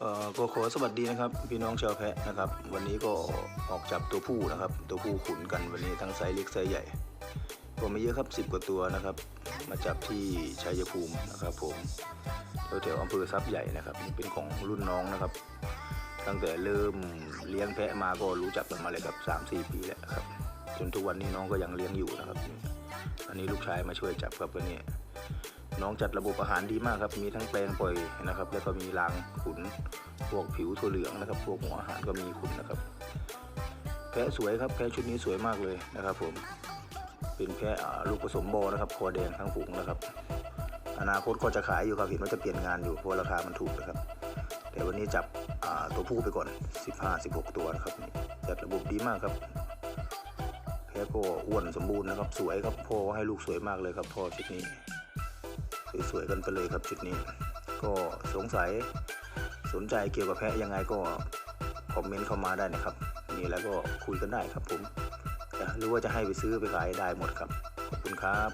เอ่อก็ขอสวัสดีนะครับพี่น้องชาวแพะนะครับ วันนี้ก็ออกจับตัวผู้นะครับ ตัวผู้ขุนกันวันนี้ทั้งไซส์เล็กไซส์ใหญ่ก็ไม่เยอะครับสิบกว่าตัวนะครับ มาจับที่ชัยภูมินะครับ ผมแถวๆอำเภอทรัพย์ใหญ่นะครับนี่เป็นของรุ่นน้องนะครับ ตั้งแต่เริ่มเลี้ยงแพะมาก็รู้จักกันมาเลยครับสามสี่ปีแล้วครับจนทุกวันนี้น้องก็ยังเลี้ยงอยู่นะครับ อันนี้ลูกชายมาช่วยจับครับวันนี้ น้องจัดระบบอาหารดีมากครับ มีทั้งแปลงปล่อยนะครับ แล้วก็มีรางขุน พวกผิวถั่วเหลืองนะครับ พวกหัวอาหารก็มีขุนนะครับ แพะสวยครับ แพะชุดนี้สวยมากเลยนะครับ ผม เป็นแพะลูกผสมโบนะครับ คอแดงทั้งฝูงนะครับ อนาคตก็จะขายอยู่ครับเห็นว่าจะเปลี่ยนงานอยู่เพราะราคามันถูกนะครับ แต่วันนี้จับตัวผู้ไปก่อน 15-16 ตัวนะครับ จัดระบบดีมากครับแพะก็อ้วนสมบูรณ์นะครับ สวยครับพ่อให้ลูกสวยมากเลยครับพ่อชุดนี้ สวยๆกันไปเลยครับชุดนี้ ก็สงสัยสนใจเกี่ยวกับแพะยังไงก็คอมเมนต์เข้ามาได้นะครับมีแล้วก็คุยกันได้ครับผมหรือว่าจะให้ไปซื้อไปขายได้หมดครับ ขอบคุณครับ